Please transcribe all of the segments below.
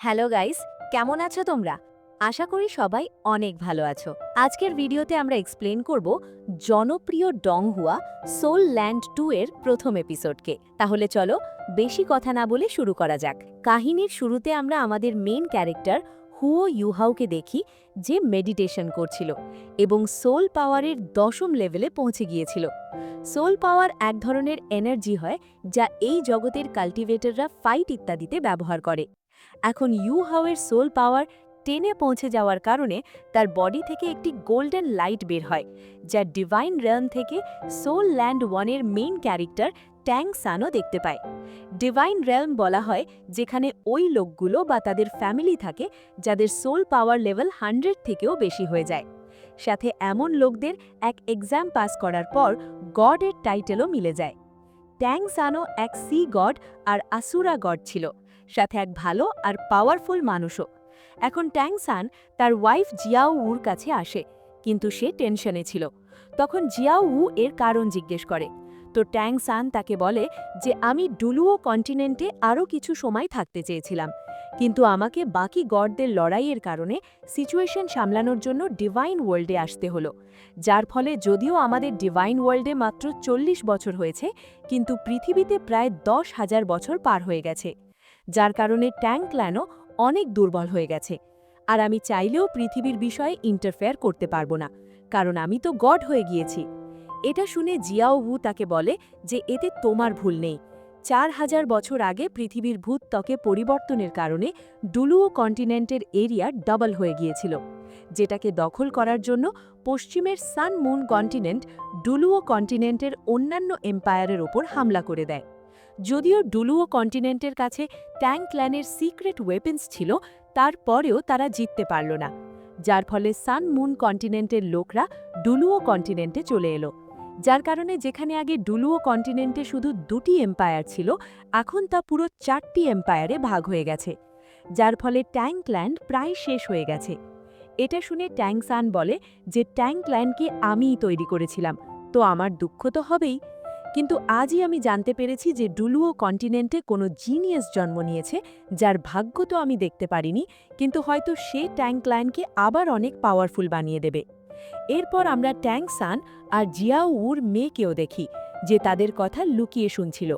Hello guys, কেমন আছো তোমরা? আশা করি সবাই অনেক ভালো আছো। আজকের ভিডিওতে আমরা এক্সপ্লেন করব জনপ্রিয় ডংহুয়া সোল ল্যান্ড টু এর প্রথম এপিসোডকে তাহলে চলো বেশি কথা না বলে শুরু করা যাক। কাহিনীর শুরুতে আমরা আমাদের মেন ক্যারেক্টার হুও ইউহাউকে দেখি, যে মেডিটেশন করছিল এবং সোল পাওয়ারের দশম লেভেলে পৌঁছে গিয়েছিল। সোল পাওয়ার এক ধরনের এনার্জি হয় যা এই জগতের কাল্টিভেটররা ফাইট ইত্যাদিতে ব্যবহার করে। এখন ইউ হাওয়ের সোল পাওয়ার টেনে পৌঁছে যাওয়ার কারণে তার বডি থেকে একটি গোল্ডেন লাইট বের হয়, যা ডিভাইন রেলম থেকে সোল ল্যান্ড ওয়ানের মেইন ক্যারেক্টার ট্যাং সানও দেখতে পায়। ডিভাইন রেলম বলা হয় যেখানে ওই লোকগুলো বা তাদের ফ্যামিলি থাকে যাদের সোল পাওয়ার লেভেল হান্ড্রেড থেকেও বেশি হয়ে যায়। সাথে এমন লোকদের এক এক্সাম পাস করার পর গডের টাইটেলও মিলে যায়। ট্যাং সানো এক সি গড আর আসুরা গড ছিল। সাথে এক ভালো আর পাওয়ারফুল মানুষও। এখন ট্যাংসান তার ওয়াইফ জিয়াও উর কাছে আসে, কিন্তু সে টেনশনে ছিল। তখন জিয়াও উ এর কারণ জিজ্ঞেস করে। তো ট্যাংসান তাকে বলে যে, আমি ডুলুও কন্টিনেন্টে আরও কিছু সময় থাকতে চেয়েছিলাম, কিন্তু আমাকে বাকি গডদের লড়াইয়ের কারণে সিচুয়েশন সামলানোর জন্য ডিভাইন ওয়ার্ল্ডে আসতে হলো, যার ফলে যদিও আমাদের ডিভাইন ওয়ার্ল্ডে মাত্র চল্লিশ বছর হয়েছে, কিন্তু পৃথিবীতে প্রায় দশ হাজার বছর পার হয়ে গেছে। যার কারণে ট্যাঙ্ক ল্যানও অনেক দুর্বল হয়ে গেছে। আর আমি চাইলেও পৃথিবীর বিষয়ে ইন্টারফেয়ার করতে পারব না, কারণ আমি তো গড হয়ে গিয়েছি। এটা শুনে জিয়াও হু তাকে বলে যে এতে তোমার ভুল নেই। চার হাজার বছর আগে পৃথিবীর ভূত ত্বকে পরিবর্তনের কারণে ডুলুও কন্টিনেন্টের এরিয়া ডাবল হয়ে গিয়েছিল, যেটাকে দখল করার জন্য পশ্চিমের সান মুন কন্টিনেন্ট ডুলুও কন্টিনেন্টের অন্যান্য এম্পায়ারের ওপর হামলা করে দেয়। যদিও ডুলুও কন্টিনেন্টের কাছে ট্যাঙ্ক ক্ল্যানের সিক্রেট ওয়েপেন্স ছিল, তারপরেও তারা জিততে পারল না, যার ফলে সান মুন কন্টিনেন্টের লোকরা ডুলুও কন্টিনেন্টে চলে এলো। যার কারণে যেখানে আগে ডুলুও কন্টিনেন্টে শুধু দুটি এম্পায়ার ছিল, এখন তা পুরো চারটি এম্পায়ারে ভাগ হয়ে গেছে, যার ফলে ট্যাঙ্কল্যান্ড প্রায় শেষ হয়ে গেছে। এটা শুনে ট্যাংসান বলে যে ট্যাঙ্কল্যান্ডকে আমিই তৈরি করেছিলাম, তো আমার দুঃখ তো হবেই। কিন্তু আজই আমি জানতে পেরেছি যে ডুলুও কন্টিনেন্টে কোনো জিনিয়াস জন্ম নিয়েছে, যার ভাগ্য তো আমি দেখতে পারিনি, কিন্তু হয়তো সে ট্যাঙ্ক লাইনকে আবার অনেক পাওয়ারফুল বানিয়ে দেবে। এরপর আমরা ট্যাঙ্ক সান আর জিয়াও উর মেয়েকেও দেখি, যে তাদের কথা লুকিয়ে শুনছিল।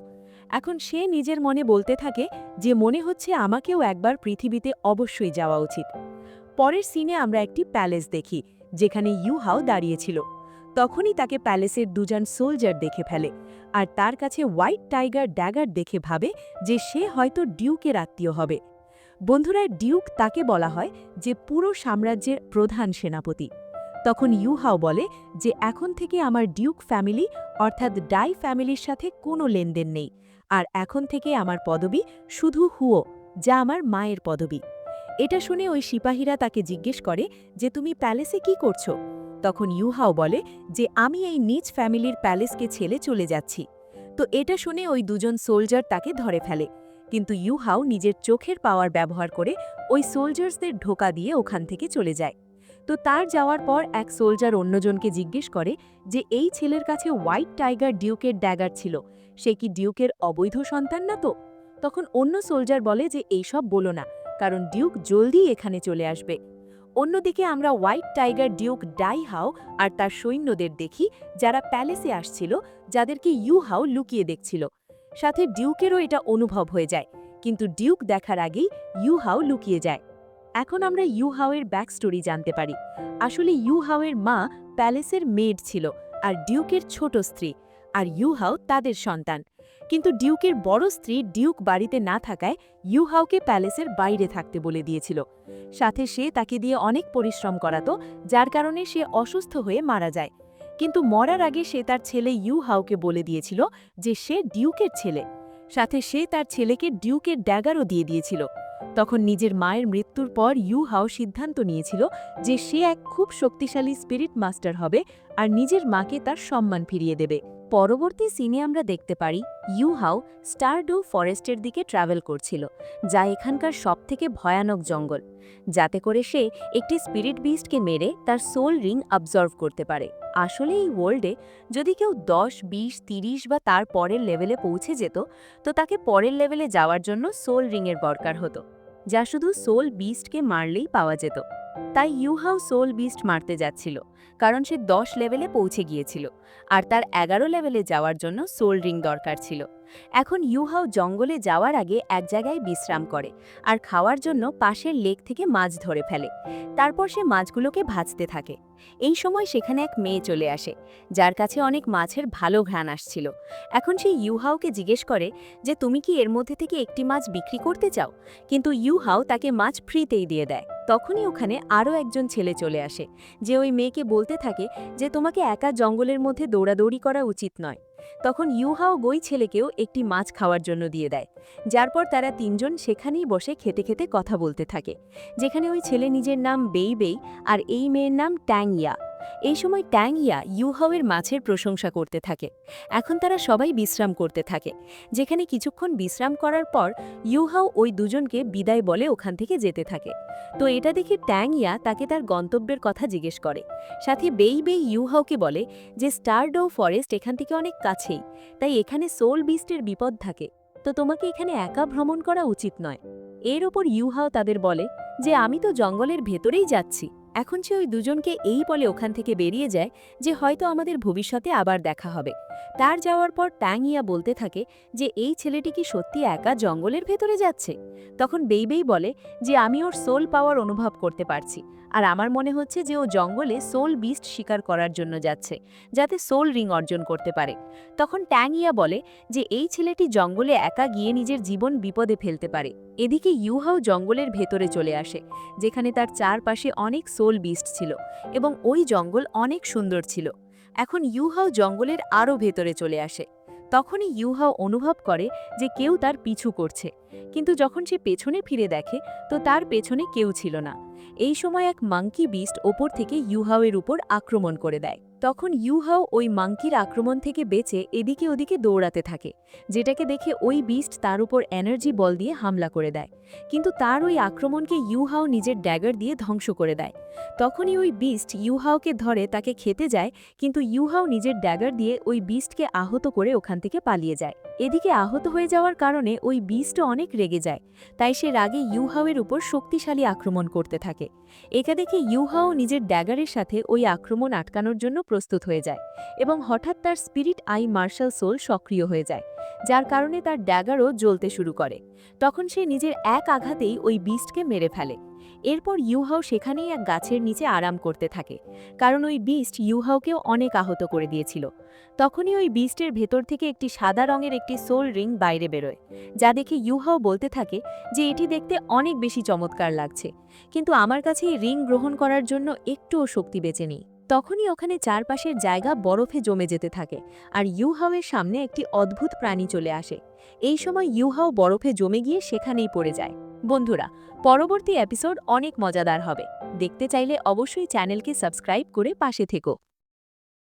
এখন সে নিজের মনে বলতে থাকে যে মনে হচ্ছে আমাকেও একবার পৃথিবীতে অবশ্যই যাওয়া উচিত। পরের সিনে আমরা একটি প্যালেস দেখি, যেখানে ইউহাও দাঁড়িয়েছিল তখনই তাকে প্যালেসের দুজন সোলজার দেখে ফেলে। আর তার কাছে হোয়াইট টাইগার ড্যাগার দেখে ভাবে যে সে হয়তো ডিউকের আত্মীয় হবে। বন্ধুরা, ডিউক তাকে বলা হয় যে পুরো সাম্রাজ্যের প্রধান সেনাপতি। তখন ইউহাও বলে যে এখন থেকে আমার ডিউক ফ্যামিলি, অর্থাৎ ডাই ফ্যামিলির সাথে কোনো লেনদেন নেই। আর এখন থেকে আমার পদবি শুধু হুও যা আমার মায়ের পদবি। এটা শুনে ওই সিপাহীরা তাকে জিজ্ঞেস করে যে, তুমি প্যালেসে কি করছ? তখন ইউহাও বলে যে, আমি এই নিজ ফ্যামিলির প্যালেসকে ছেলে চলে যাচ্ছি। তো এটা শুনে ওই দুজন সোলজার তাকে ধরে ফেলে। কিন্তু ইউহাও নিজের চোখের পাওয়ার ব্যবহার করে ওই সোলজার্সদের ঢোকা দিয়ে ওখান থেকে চলে যায়। তো তার যাওয়ার পর এক সোলজার অন্যজনকে জিজ্ঞেস করে যে, এই ছেলের কাছে হোয়াইট টাইগার ডিউকের ড্যাগার ছিল, সে কি ডিউকের অবৈধ সন্তান না তো? তখন অন্য সোলজার বলে যে, এইসব বলো না, কারণ ডিউক জলদি এখানে চলে আসবে। অন্যদিকে আমরা white tiger duke Dai Hao আর তার সৈন্যদের দেখি, যারা প্যালেসে আসছিল, যাদেরকে ইউ হাও লুকিয়ে দেখছিল। সাথে ডিউকেরও এটা অনুভব হয়ে যায়, কিন্তু ডিউক দেখার আগেই ইউ হাও লুকিয়ে যায়। এখন আমরা ইউ হাওয়ের ব্যাক স্টোরি জানতে পারি। আসলে ইউ হাওয়ের মা প্যালেসের মেড ছিল আর ডিউকের ছোট স্ত্রী, আর ইউ হাও তাদের সন্তান। কিন্তু ডিউকের বড় স্ত্রী ডিউক বাড়িতে না থাকায় ইউহাওকে প্যালেসের বাইরে থাকতে বলে দিয়েছিল। সাথে সে তাকে দিয়ে অনেক পরিশ্রম করাতো, যার কারণে সে অসুস্থ হয়ে মারা যায়। কিন্তু মরার আগে সে তার ছেলে ইউহাওকে বলে দিয়েছিল যে সে ডিউকের ছেলে। সাথে সে তার ছেলেকে ডিউকের ড্যাগারও দিয়ে দিয়েছিল। তখন নিজের মায়ের মৃত্যুর পর ইউ ইউহাও সিদ্ধান্ত নিয়েছিল যে সে এক খুব শক্তিশালী স্পিরিট মাস্টার হবে আর নিজের মাকে তার সম্মান ফিরিয়ে দেবে। পরবর্তী সিনে আমরা দেখতে পারি ইউহাও স্টারডো ফরেস্টের দিকে ট্রাভেল করছিল, যা এখানকার সবথেকে ভয়ানক জঙ্গল, যাতে করে সে একটি স্পিরিট বিস্টকে মেরে তার সোল রিং অবজর্ভ করতে পারে। আসলে এই ওয়ার্ল্ডে যদি কেউ দশ, বিশ, তিরিশ বা তার পরের লেভেলে পৌঁছে যেত, তো তাকে পরের লেভেলে যাওয়ার জন্য সোল রিংয়ের দরকার হতো, যা শুধু সোল বিস্টকে মারলেই পাওয়া যেত। তাই ইউহাও সোল বিস্ট মারতে যাচ্ছিল, কারণ সে দশ লেভেলে পৌঁছে গিয়েছিল, আর তার এগারো লেভেলে যাওয়ার জন্য সোল রিং দরকার ছিল। এখন ইউহাও জঙ্গলে যাওয়ার আগে এক জায়গায় বিশ্রাম করে, আর খাওয়ার জন্য পাশের লেক থেকে মাছ ধরে ফেলে। তারপর সে মাছগুলোকে ভাজতে থাকে। এই সময় সেখানে এক মেয়ে চলে আসে, যার কাছে অনেক মাছের ভালো ঘ্রাণ আসছিল। এখন সে ইউহাওকে জিজ্ঞেস করে যে, তুমি কি এর মধ্যে থেকে একটি মাছ বিক্রি করতে চাও? কিন্তু ইউহাও তাকে মাছ ফ্রিতেই দিয়ে দেয়। তখনই ওখানে আরও একজন ছেলে চলে আসে, যে ওই মেয়েকে বলতে থাকে যে তোমাকে একা জঙ্গলের মধ্যে দৌড়াদৌড়ি করা উচিত নয়। তখন ইউহাও গই ছেলেকেও একটি মাছ খাওয়ার জন্য দিয়ে দেয়, যার পর তারা তিনজন সেখানেই বসে খেতে খেতে কথা বলতে থাকে, যেখানে ওই ছেলে নিজের নাম বেই বেই আর এই মেয়ের নাম ট্যাংইয়া এই সময় ট্যাংইয়া ইউহাওয়ের মাছের প্রশংসা করতে থাকে। এখন তারা সবাই বিশ্রাম করতে থাকে। যেখানে কিছুক্ষণ বিশ্রাম করার পর ইউহাও ওই দুজনকে বিদায় বলে ওখান থেকে যেতে থাকে। তো এটা দেখে ট্যাংইয়া তাকে তার গন্তব্যের কথা জিজ্ঞেস করে। সাথে বেই বেই ইউহাওকে বলে যে, স্টারডো ফরেস্ট এখান থেকে অনেক কাছেই, তাই এখানে সোল বিস্টের বিপদ থাকে। তো তোমাকে এখানে একা ভ্রমণ করা উচিত নয়। এর ওপর ইউহাও তাদের বলে যে, আমি তো জঙ্গলের ভেতরেই যাচ্ছি। এখন সে ওই দুজনকে এই বলে ওখান থেকে বেরিয়ে যায় যে হয়তো আমাদের ভবিষ্যতে আবার দেখা হবে। তার যাওয়ার পর ট্যাংইয়া বলতে থাকে যে, এই ছেলেটি কি সত্যি একা জঙ্গলের ভেতরে যাচ্ছে? তখন বেইবেই বলে যে, আমি ওর সোল পাওয়ার অনুভব করতে পারছি। আর আমার মনে হচ্ছে যে ও জঙ্গলে সোল বিস্ট শিকার করার জন্য যাচ্ছে, যাতে সোল রিং অর্জন করতে পারে। তখন ট্যাংইয়া বলে যে, এই ছেলেটি জঙ্গলে একা গিয়ে নিজের জীবন বিপদে ফেলতে পারে। এদিকে ইউহাও জঙ্গলের ভেতরে চলে আসে, যেখানে তার চারপাশে অনেক সোল বিস্ট ছিল এবং ওই জঙ্গল অনেক সুন্দর ছিল। এখন ইউহাও জঙ্গলের আরও ভেতরে চলে আসে। তখনই ইউহাও অনুভব করে যে কেউ তার পিছু করছে। কিন্তু যখন সে পেছনে ফিরে দেখে, তো তার পেছনে কেউ ছিল না। এই সময় এক মাঙ্কি বিস্ট ওপর থেকে ইউহাওয়ের উপর আক্রমণ করে দেয়। তখন ইউহাও ওই মাঙ্কির আক্রমণ থেকে বেঁচে এদিকে ওদিকে দৌড়াতে থাকে, যেটাকে দেখে ওই বিস্ট তার উপর এনার্জি বল দিয়ে হামলা করে দেয়। কিন্তু তার ওই আক্রমণকে ইউহাও নিজের ড্যাগার দিয়ে ধ্বংস করে দেয়। তখনই ওই বিস্ট ইউহাওকে ধরে তাকে খেতে যায়, কিন্তু ইউহাও নিজের ড্যাগার দিয়ে ওই বিস্টকে আহত করে ওখান থেকে পালিয়ে যায়। এদিকে আহত হয়ে যাওয়ার কারণে ওই বিস্টও অনেক রেগে যায়। তাই সে রাগে ইউহাওয়ের উপর শক্তিশালী আক্রমণ করতে থাকে। একা দেখে ইউহাও নিজের ড্যাগারের সাথে ওই আক্রমণ আটকানোর জন্য প্রস্তুত হয়ে যায় এবং হঠাৎ তার স্পিরিট আই মার্শাল সোল সক্রিয় হয়ে যায়, যার কারণে তার ড্যাগারও জ্বলতে শুরু করে। তখন সে নিজের এক আঘাতেই ওই বিস্টকে মেরে ফেলে। এরপর ইউহাও সেখানেই এক গাছের নিচে আরাম করতে থাকে, কারণ ওই বিস্ট ইউহাওকেও অনেক আহত করে দিয়েছিল। তখনই ওই বিস্টের ভেতর থেকে একটি সাদা রঙের একটি সোল রিং বাইরে বেরোয়, যা দেখে ইউহাও বলতে থাকে যে এটি দেখতে অনেক বেশি চমৎকার লাগছে, কিন্তু আমার কাছে এই রিং গ্রহণ করার জন্য একটুও শক্তি বেঁচে নেই। তখনই ওখানে চারপাশের জায়গা বরফে জমে যেতে থাকে আর ইউহাওয়ের সামনে একটি অদ্ভুত প্রাণী চলে আসে। এই সময় ইউহাও বরফে জমে গিয়ে সেখানেই পড়ে যায়। বন্ধুরা, পরবর্তী এপিসোড অনেক মজাদার হবে। দেখতে চাইলে অবশ্যই চ্যানেলকে সাবস্ক্রাইব করে পাশে থেকো।